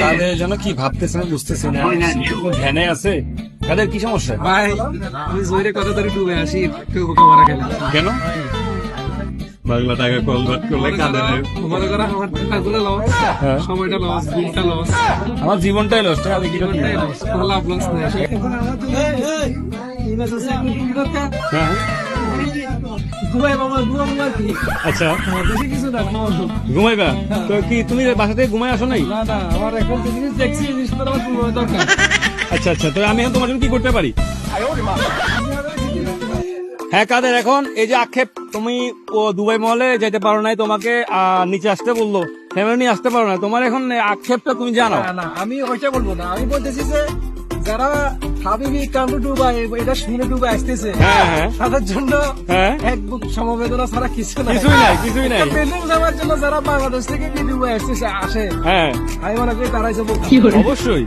কাদের যেন কি ভাবতেছে না বুঝতেছে না। ধ্যানে আছে? কাদের কি সমস্যা? ভাই আমি জোরে কথা ধরে ডুবে আসি কেউ মারা গেল কেন? বাংলা টাকা কনভার্ট করলে কাদের মনে করো আমার টাকাগুলো লস হ্যাঁ। সময়টা লস দিনটা লস আমার জীবনটাই লস টাকা দিয়ে কি করতে লাভ লস হ্যাঁ। আর কি আচ্ছা। বেশি কিছু না ঘুমাইবা? তো কি তুমি বাসা থেকে ঘুমাই আসো নাই? না না আমার এখন জিনিস দেখছি এই জিনিসটা আমার ঘুমানো দরকার। আচ্ছা আচ্ছা তো আমি তোমার জন্য কি করতে পারি? হ্যাঁ কাদের এখন এই যে আক্ষেপ তুমি ও দুবাই মহলে যেতে পারো নাই তোমাকে নিচে আসতে বলল ফ্যামিলি নিয়ে আসতে পারো না তোমার এখন আক্ষেপটা তুমি জানাও না না আমি ওইটা বলব না আমি বলতেছি যে যারা হাবিবি এটা শুনে ডুবে আসতেছে হ্যাঁ হ্যাঁ। তাদের জন্য হ্যাঁ। এক বুক সমবেদনা ছাড়া কিছু নাই। কিছুই নাই কিছুই নাই। বেলুন যাওয়ার জন্য যারা বাংলাদেশ থেকে ডুবে আসতেছে আসে। হ্যাঁ। আমি মনে করি তারাই সব অবশ্যই।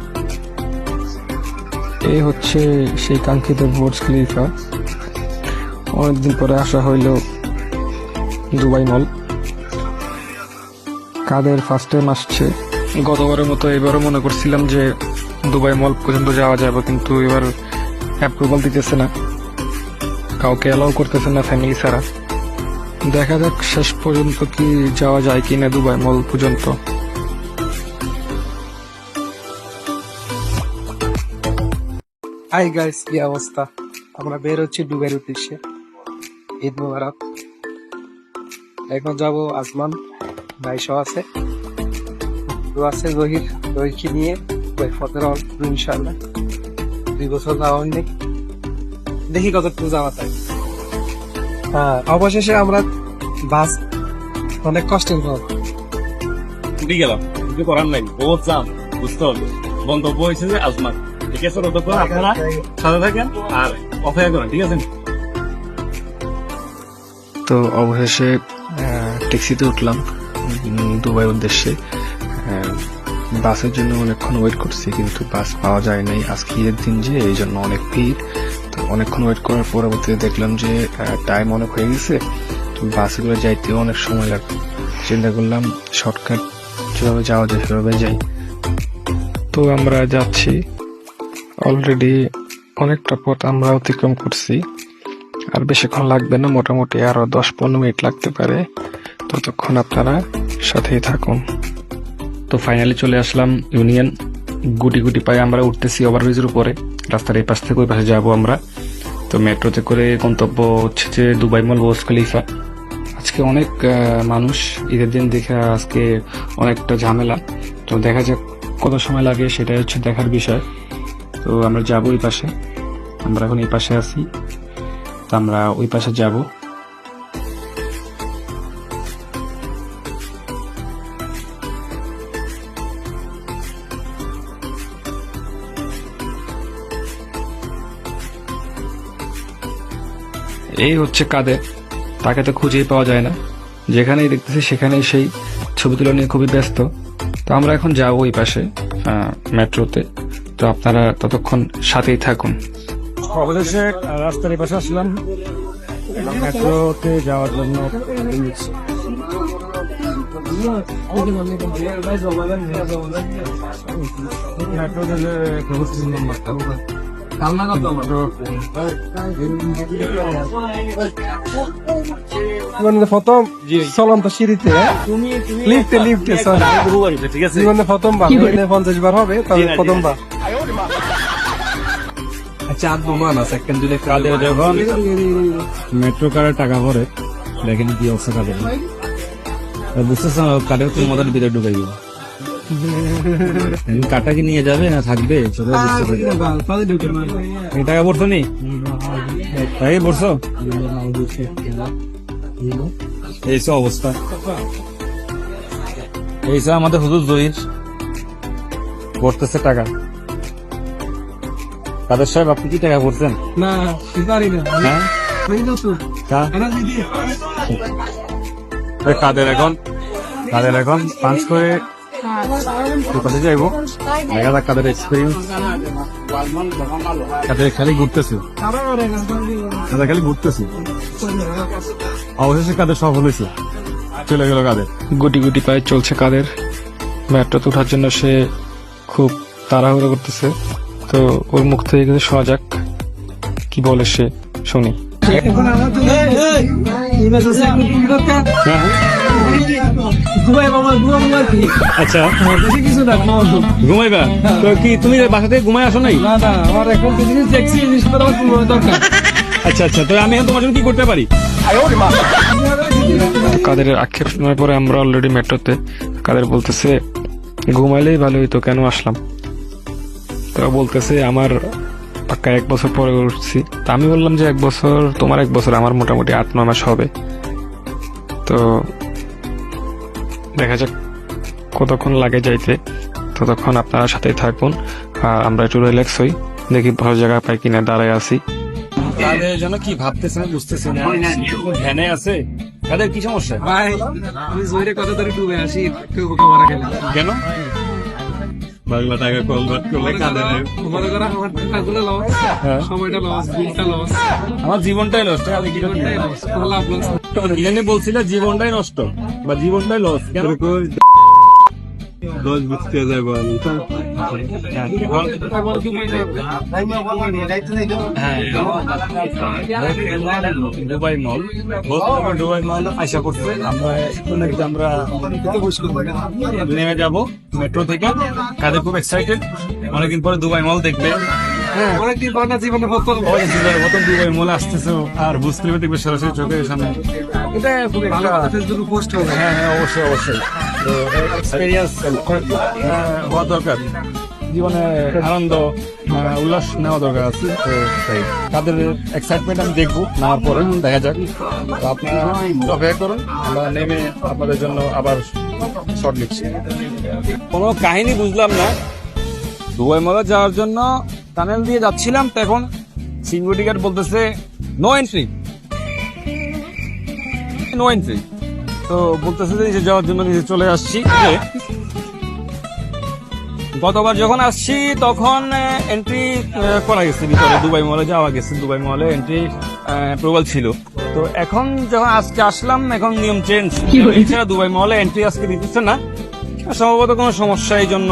এই হচ্ছে সেই কাঙ্ক্ষিত বুর্জ খলিফা অনেকদিন পরে আসা হইল দুবাই মল। কাদের ফার্স্ট টাইম আসছে? গতবারের মতো এবারও মনে করছিলাম যে দুবাই মল পর্যন্ত যাওয়া যাবে, কিন্তু এবার অ্যাপ্রুভাল দিতেছে না। কাউকে অ্যালাউ করতেছে না ফ্যামিলি ছাড়া। দেখা যাক শেষ পর্যন্ত কি যাওয়া যায় কিনা দুবাই মল পর্যন্ত। হাই গাইস কি অবস্থা? আমরা বের হচ্ছি ডুবের উদ্দেশ্যে। ঈদ মুবারক। এখন যাব আসমান ভাইসহ আছে। তো আছে জহির, জহিরকে নিয়ে। ওই ফতের অল্প ইনশাল্লাহ দুই বছর যাওয়া হয়নি। দেখি কতটুকু যাওয়া যায়। হ্যাঁ অবশেষে আমরা বাস অনেক কষ্টের পর উঠে গেলাম কিছু করার নাই। বহুত চাপ বুঝতে হবে। গন্তব্য হয়েছে যে আজমান ঠিক আছে ততক্ষণ আপনারা সাথে থাকেন আর অপেক্ষা করেন ঠিক আছে? তো অবশেষে আহ, ট্যাক্সিতে উঠলাম উম, দুবাই উদ্দেশ্যে। বাসের জন্য অনেকক্ষণ ওয়েট করছি, কিন্তু বাস পাওয়া যায় নাই। আজকে ঈদের দিন যে, এই জন্য অনেক ভিড়। তো অনেকক্ষণ ওয়েট করার পরবর্তীতে দেখলাম যে টাইম অনেক হয়ে গেছে। তো বাসগুলো যাইতেও অনেক সময় লাগবে চিন্তা করলাম শর্টকাট যেভাবে যাওয়া যায়, সেভাবে যাই। তো আমরা যাচ্ছি। অলরেডি অনেকটা পথ আমরা অতিক্রম করছি। আর বেশিক্ষণ লাগবে না, মোটামুটি আরও দশ পনেরো মিনিট লাগতে পারে। ততক্ষণ আপনারা সাথেই থাকুন। তো ফাইনালি চলে আসলাম ইউনিয়ন গুটি গুটি পায়ে আমরা উঠতেছি ওভারব্রিজের উপরে। রাস্তার এই পাশ থেকে ওই পাশে যাব আমরা। তো মেট্রোতে করে গন্তব্য হচ্ছে যে দুবাই মল, বোস খলিফা। আজকে অনেক মানুষ ঈদের দিন দেখে আজকে অনেকটা ঝামেলা। তো দেখা যাক কত সময় লাগে, সেটাই হচ্ছে দেখার বিষয়। তো আমরা যাব ওই পাশে। আমরা এখন এই পাশে আছি। তো আমরা ওই পাশে যাব। এই হচ্ছে কাদের তাকে তো খুঁজেই পাওয়া যায় না যেখানেই দেখতেছি সেখানেই সেই ছবি তুলা নিয়ে খুবই ব্যস্ত তো আমরা এখন যাব ওই পাশে মেট্রোতে তো আপনারা ততক্ষণ সাথেই থাকুন অবশেষে রাস্তার পাশে আসলাম মেট্রোতে যাওয়ার জন্য জীবনে প্রথম চলন্ত সিঁড়িতে তুমি তুমি লিফটে লিফটে সরি গুরুবাড়িতে ঠিক আছে? জীবনে প্রথমবার এখানে পঞ্চাশ বার হবে তবে জি না, প্রথমবার আচ্ছা দিলে যখন মেট্রো কারের টাকা ভরে দেখেন কি অবস্থা কাদের। বুঝতেছ কাদের তোমাদের ভিতরে ঢুকাই দিব। কাটা কি নিয়ে যাবে না থাকবে? টাকা পড়ছো নি? টাকা পড়ছো এই সব অবস্থা। এই সব আমাদের হুজুর জহির। পড়তেছে টাকা। কাদের সাহেব আপনি কি টাকা পড়ছেন না পারি না। হ্যাঁ? কাদের এখন? কাদের এখন? পাঁচ করে কোথাতে যাইবো? দেখা যাক কাদের এক্সপিরিয়েন্স কাদের খালি ঘুরতেছে? কাদের খালি ঘুরতেছে? অবশেষে কাদের সফল হয়েছে? চলে গেল কাদের? গুটি গুটি পায়ে চলছে কাদের? মেট্রোতে ওঠার জন্য সে খুব তাড়াহুড়ো করতেছে। তো ওর মুখ থেকে কিছু শোনা যাক কি বলে সে শুনি। এখন আচ্ছা। কিছু না ঘুমাইবা? তো কি তুমি বাসা থেকে ঘুমাই আসো নাই? না না আমার এখন তো জিনিস জিনিস তো দরকার। আচ্ছা আচ্ছা তো আমি তোমার জন্য কি করতে পারি? কাদের আক্ষেপ শোনার পরে আমরা অলরেডি মেট্রোতে কাদের বলতেছে ঘুমাইলেই ভালো হইতো কেন আসলাম? তো বলতেছে আমার পাক্কা এক বছর পরে উঠছি। তা আমি বললাম যে এক বছর তোমার এক বছর আমার মোটামুটি আট নয় মাস হবে। তো দেখা যাক কতক্ষণ লাগে যাইতে। ততক্ষণ আপনারা সাথেই থাকুন। আর আমরা একটু রিল্যাক্স হই। দেখি ভালো জায়গা পাই কিনা দাঁড়ায় আসি তাদের যেন কি ভাবতেছে না বুঝতেছে না। ধ্যানে আছে? তাদের কি সমস্যা? ভাই আমি জোরে কথা ধরে ডুবে আসি কেউ বোকা মারা গেলে কেন? বাংলা টাকা কনভার্ট করলে কাঁদে মনে করো আমার টাকাগুলো লস হ্যাঁ। সময়টা লস বিলটা লস আমার জীবনটাই লস? লাভ লস কি জানি জীবনটাই নষ্ট বা জীবনটাই লস কেন? দশ বুঝতে আমি। নেমে যাব মেট্রো থেকে কাদের খুব এক্সাইটেড অনেকদিন পরে দুবাই মল। দেখবে জীবনে দুবাই মল আসতেছে আর বুঝতে দেখবে সরাসরি চোখের সামনে হ্যাঁ হ্যাঁ অবশ্যই অবশ্যই। তো এক্সপিরিয়েন্স হওয়া দরকার। জীবনে আনন্দ উল্লাস নেওয়া দরকার আছে তো তাই। তাদের এক্সাইটমেন্ট আমি দেখব নেওয়ার পরে দেখা যাক। তো আপনারা অপেক্ষা করুন আমরা নেমে আপনাদের জন্য আবার শর্ট লিখছি। কোনো কাহিনী বুঝলাম না। দুবাই মলে যাওয়ার জন্য টানেল দিয়ে যাচ্ছিলাম তখন সিকিউরিটি গার্ড বলতেছে নো এন্ট্রি নো এন্ট্রি তো বলতেছে যে নিচে যাওয়ার জন্য নিচে চলে আসছি। গতবার যখন আসছি তখন এন্ট্রি করা গেছে ভিতরে দুবাই মলে যাওয়া গেছে দুবাই মলে এন্ট্রি প্রবল ছিল। তো এখন যখন আজকে আসলাম এখন নিয়ম চেঞ্জ এছাড়া দুবাই মলে এন্ট্রি আজকে দিতেছে না। সম্ভবত কোনো সমস্যা এই জন্য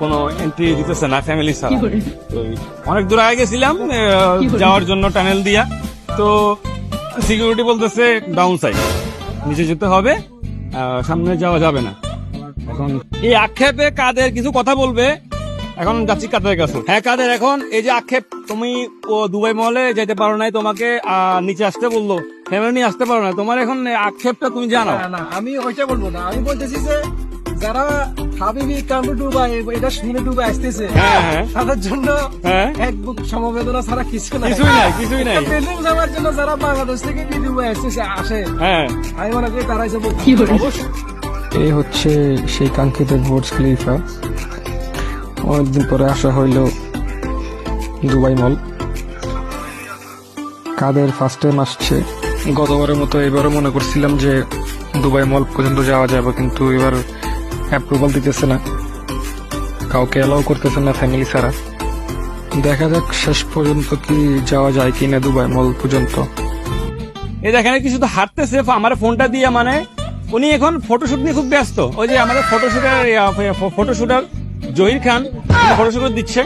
কোনো এন্ট্রি দিতেছে না ফ্যামিলি ছাড়া। তো অনেক দূর আগে গেছিলাম যাওয়ার জন্য টানেল দিয়া। তো সিকিউরিটি বলতেছে ডাউন সাইড নিচে যেতে হবে সামনে যাওয়া যাবে না। এখন এই আক্ষেপে কাদের কিছু কথা বলবে? এখন যাচ্ছি কাদের কাছে। হ্যাঁ কাদের এখন? এই যে আক্ষেপ, তুমি ও দুবাই মহলে যেতে পারো নাই তোমাকে নিচে আসতে বলল ফ্যামিলি নিয়ে আসতে পারো না তোমার এখন আক্ষেপটা তুমি জানাও না না, আমি ওইটা বলব না। আমি বলতেছি যে যারা হাবিবি এটা শুনে ডুবে আসতেছে হ্যাঁ হ্যাঁ। তাদের জন্য হ্যাঁ। এক বুক সমবেদনা ছাড়া কিছু নাই। কিছুই নাই কিছুই নাই। যাওয়ার জন্য যারা বাংলাদেশ থেকে ডুবে আসতেছে আসে। হ্যাঁ। আমি মনে করি তারাই যাব। অবশ্যই। এই হচ্ছে সেই কাঙ্ক্ষিত ভোটস খলিফা অনেকদিন পরে আসা হইল দুবাই মল। কাদের ফার্স্ট টাইম আসছে? গতবারের মতো এবারও মনে করছিলাম যে দুবাই মল পর্যন্ত যাওয়া যাবে কিন্তু এবার অ্যাপ্রুভাল দিতেছে না। কাউকে অ্যালাউ করতেছে না ফ্যামিলি ছাড়া। দেখা যাক শেষ পর্যন্ত কি যাওয়া যায় কিনা দুবাই মল পর্যন্ত। এই দেখেন কি শুধু হাঁটতেছে আমার ফোনটা দিয়ে মানে উনি এখন ফটোশুট নিয়ে খুব ব্যস্ত। ওই যে আমাদের ফটোশুটার ফটোশুটার জহির খান ফটোশুট দিচ্ছে।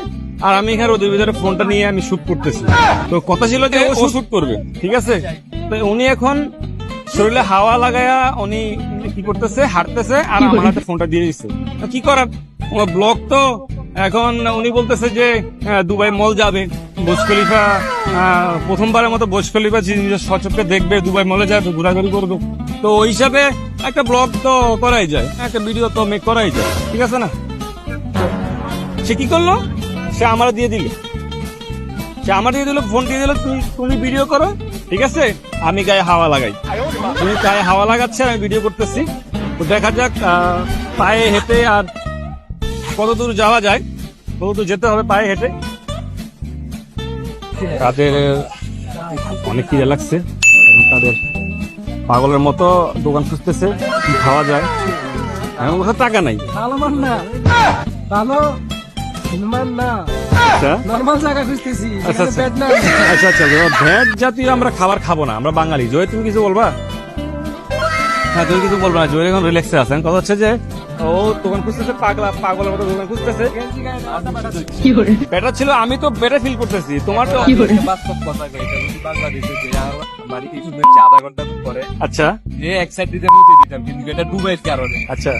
আর আমি এখানে ওদের ভিতরে ফোনটা নিয়ে আমি শুট করতেছি। তো কথা ছিল যে ও শুট করবে ঠিক আছে? তো উনি এখন শরীরে হাওয়া লাগায়া উনি কি করতেছে হাঁটতেছে আর আমার হাতে ফোনটা দিয়ে দিচ্ছে তো কি করার? ব্লগ তো এখন উনি বলতেছে যে দুবাই মল যাবে। বোজ খলিফা প্রথমবারের মতো বোজ খলিফা যে নিজের সচক্ষে দেখবে দুবাই মলে যাবে ঘোরাঘুরি করবে। তো ওই হিসাবে একটা ব্লগ তো করাই যায় একটা ভিডিও তো মেক করাই যায় ঠিক আছে না? সে কি করল? সে আমার দিয়ে দিল। সে আমার দিয়ে দিল ফোন দিয়ে দিল তুমি তুমি ভিডিও করো ঠিক আছে? আমি গায়ে হাওয়া লাগাই। তুমি গায়ে হাওয়া লাগাচ্ছে আমি ভিডিও করতেছি। তো দেখা যাক পায়ে হেঁটে আর কত দূর যাওয়া যায়। কত দূর যেতে হবে পায়ে হেঁটে। তাদের অনেক খিদে লাগছে। তাদের পাগলের মতো দোকান খুঁজতেছে কি খাওয়া যায়। আমার কাছে টাকা নাই। আচ্ছা। আচ্ছা, আচ্ছা। আচ্ছা আচ্ছা। ভ্যাট জাতীয় আমরা খাবার খাব না আমরা বাঙালি। জয় তুমি কিছু বলবা? হ্যাঁ তুমি কিছু বলবা না জয়ের এখন রিল্যাক্সে আছেন কথা হচ্ছে যে ও দোকান খুঁজতেছে পাগলা পাগলের মতো দোকান খুঁজতেছে। বেটার ছিল আমি তো বেটার ফিল করতেছি। তোমার তো বাস্তব কথা আধা ঘণ্টা পরে আচ্ছা। যে এক সাইড দিতে মুতে দিতাম কিন্তু এটা ডুবাইয়ের কারণে। আচ্ছা।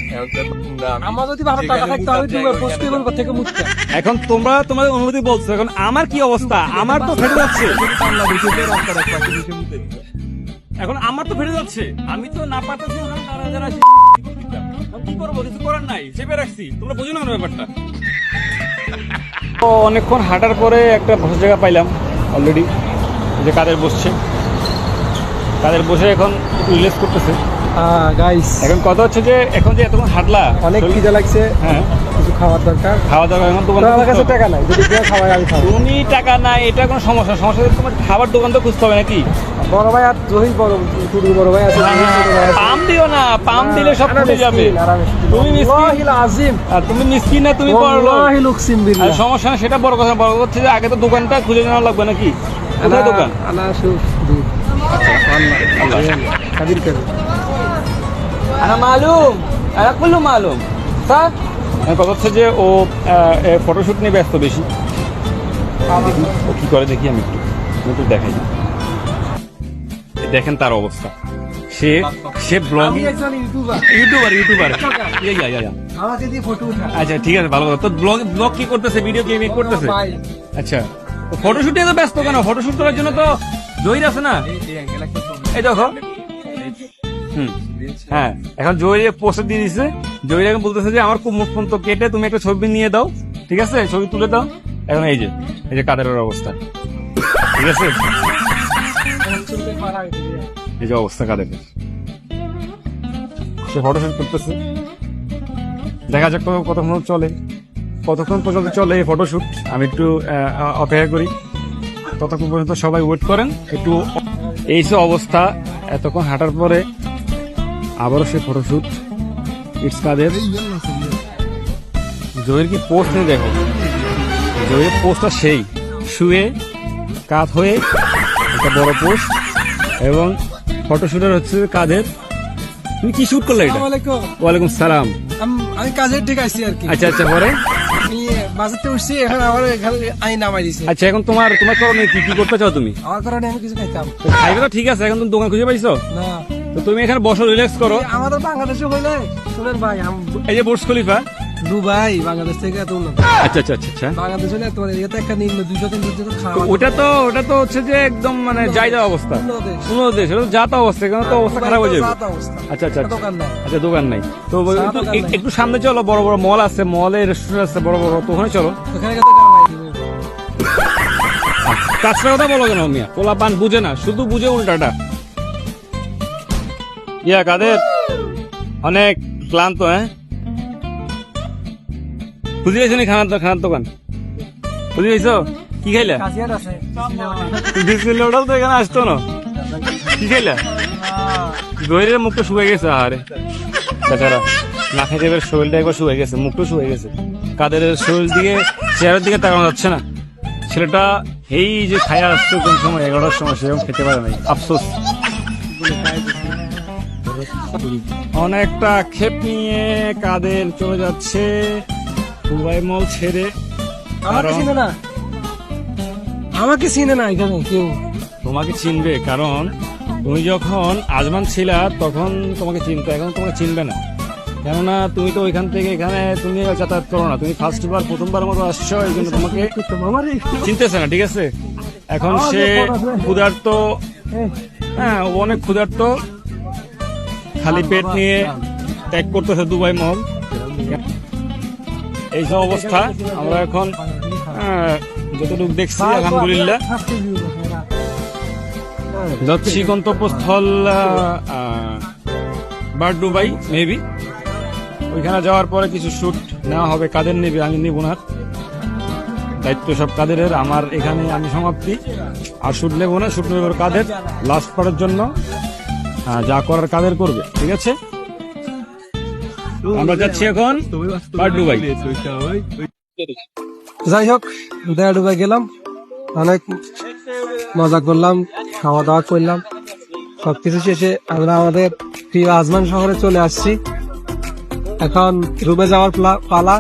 আমার যদি ভালো টাকা থাকতো আমি ডুবে পশ্চিমবঙ্গ থেকে এখন তোমরা তোমাদের অনুমতি বলছো এখন আমার কি অবস্থা? আমার তো ফেটে যাচ্ছে। এখন আমার তো ফেটে যাচ্ছে। আমি তো না পারতেছি তারা যারা কি করব? কিছু করার নাই চেপে রাখছি। তোমরা বুঝো না ব্যাপারটা। তো অনেকক্ষণ হাঁটার পরে একটা বসার জায়গা পাইলাম অলরেডি যে কাদের বসছে। কাদের বসে এখন একটু রিলেক্স করতেছে গাইস এখন কথা হচ্ছে যে এখন যে এতক্ষণ হাঁটলা অনেক খিদে লাগছে। হ্যাঁ। কিছু খাওয়ার দরকার। খাওয়া দাওয়া এখন দোকান আমার কাছে টাকা নাই যদি খাওয়াই আমি খাব। তুমি টাকা নাই এটা কোনো সমস্যা সমস্যা তোমার খাবার দোকান তো খুঁজতে হবে নাকি? বড় ভাই আর জহির বড় টুটু বড় ভাই আছে। পাম দিও না পাম দিলে সব ফুটে যাবে। তুমি মিসকিন আজিম আর তুমি মিসকিন না তুমি বড় লোক। লুকসিম বিল্লাহ। সমস্যা না সেটা বড় কথা বড় কথা হচ্ছে যে আগে তো দোকানটা খুঁজে নেওয়া লাগবে নাকি? কোথায় দোকান? আনা দুধ। আনা মালুম আনা কুল্লু মালুম। স্যার? কথা হচ্ছে যে ও ফটোশুট নিয়ে ব্যস্ত বেশি। দেখি ও কি করে দেখি আমি একটু। আমি একটু দেখাই দেখেন তার অবস্থা। সে সে ব্লগ ইউটিউবার ইউটিউবার আচ্ছা ঠিক আছে ভালো কথা। তো ব্লগ ব্লগ কি করতেছে? ভিডিও কি মেক করতেছে? আচ্ছা। ফটোশুটে তো ব্যস্ত কেন? ফটোশুট করার জন্য তো জহির আছে না? এই তো দেখো। হুম। হ্যাঁ এখন জহির পোস্টার দিয়ে দিছে। জহির এখন বলতেছে যে আমার খুব মুখ পর্যন্ত কেটে তুমি একটা ছবি নিয়ে দাও। ঠিক আছে? ছবি তুলে দাও। এখন এই যে এই যে কাদের অবস্থা। ঠিক আছে? এই যে অবস্থা, কাদের সে ফটোশুট করতেছে। দেখা যাক কত- কতক্ষণ চলে। কতক্ষণ পর্যন্ত চলে এই ফটোশুট আমি একটু অপেক্ষা করি। ততক্ষণ পর্যন্ত সবাই ওয়েট করেন। একটু এই সব অবস্থা, এতক্ষণ হাঁটার পরে আবারও সে ফটোশুট ইটস কাদের? জয়ের কি পোস্ট নেই দেখো? জয়ের পোস্টটা সেই। শুয়ে, কাত হয়ে, একটা বড় পোস্ট এবং ফটোশুটের হচ্ছে কাদের তুমি কি শুট করলে এটা? ওয়ালাইকুম সালাম। আমি কাজের ঠিক আছি আর কি। আচ্ছা আচ্ছা পরে বাজারতে উঠছি এখন আমার আই নামাই দিছে। আচ্ছা এখন তোমার তোমার করণীয় কি কি করতে চাও তুমি? আমার কারণে আমি কিছু খাইতাম। খাইবে তো ঠিক আছে এখন তুমি দোকান খুঁজে পাইছো? না। তো তুমি এখানে বসো রিল্যাক্স করো। আমাদের বাংলাদেশে হইলে শুনেন ভাই এই যে বুর্জ খলিফা দুবাই বাংলাদেশ থেকে এত উন্নত। আচ্ছা আচ্ছা আচ্ছা আচ্ছা। বাংলাদেশ হলে তোমার এটা একটা নিম্ন দুশো তিন দুশো খাওয়া ওটা তো ওটা তো হচ্ছে যে একদম মানে যাই যা অবস্থা। উন্নত দেশ। ওটা অবস্থা এখানে তো অবস্থা খারাপ হয়ে যাবে। আচ্ছা আচ্ছা আচ্ছা। দোকান নাই। আচ্ছা দোকান নাই। তো একটু- সামনে চলো বড় বড় মল আছে মলে রেস্টুরেন্ট আছে বড় বড় তো ওখানে চলো। ওখানে কথা বলো কেন মিয়া? পোলা পান বুঝে না শুধু বুঝে উল্টাটা। ইয়া কাদের? অনেক ক্লান্ত হ্যাঁ? খুঁজে পাইছো নি খানার খানার দোকান? খুঁজে পাইছো? কি খাইলা? ওটাও তো এখানে আসতো না? কি খাইলা? দইয়ের মুখটা শুয়ে গেছে আহারে বেচারা না খাইতে এবার শরীরটা একবার শুয়ে গেছে মুখটা শুয়ে গেছে। কাদের শরীর দিকে চেহারার দিকে তাকানো যাচ্ছে না। ছেলেটা এই যে খায়া আসতো কোন সময় এগারোটার সময় সেরকম খেতে পারে নাই। আফসোস। অনেকটা ক্ষেপ নিয়ে কাদের চলে যাচ্ছে। দুবাই মল ছেড়ে আমাকে চিনে না। আমাকে চিনে না এখানে কেউ। তোমাকে চিনবে কারণ তুমি যখন আজমান ছিলা তখন তোমাকে চিনতো এখন তোমাকে চিনবে না। কেননা তুমি তো ওইখান থেকে এখানে তুমি যাতায়াত করো না তুমি ফার্স্ট বার প্রথমবার মতো আসছো এই জন্য তোমাকে চিনতেছে না ঠিক আছে? এখন সে ক্ষুধার্ত হ্যাঁ ও অনেক ক্ষুধার্ত। খালি পেট নিয়ে ত্যাগ করতেছে দুবাই মল। এই সব অবস্থা, আমরা এখন যতটুকু দেখছি, আলহামদুলিল্লাহ। যাচ্ছি গন্তব্যস্থল বার দুবাই মেবি ওইখানে যাওয়ার পরে কিছু শুট নেওয়া হবে, কাদের নেবে? আমি নিব না। দায়িত্ব সব কাদের আমার এখানে আমি সমাপ্তি। আর শুট নেব না শুট নেব কাদের? লাস্ট করার জন্য যা করার কাদের করবে, ঠিক আছে? আমরা যাচ্ছি এখন যাই হোক দয়া ডুবাই গেলাম। অনেক মজা করলাম খাওয়া দাওয়া করলাম। সবকিছু শেষে আমরা আমাদের প্রিয় আজমান শহরে চলে আসছি। এখন রুমে যাওয়ার পালা।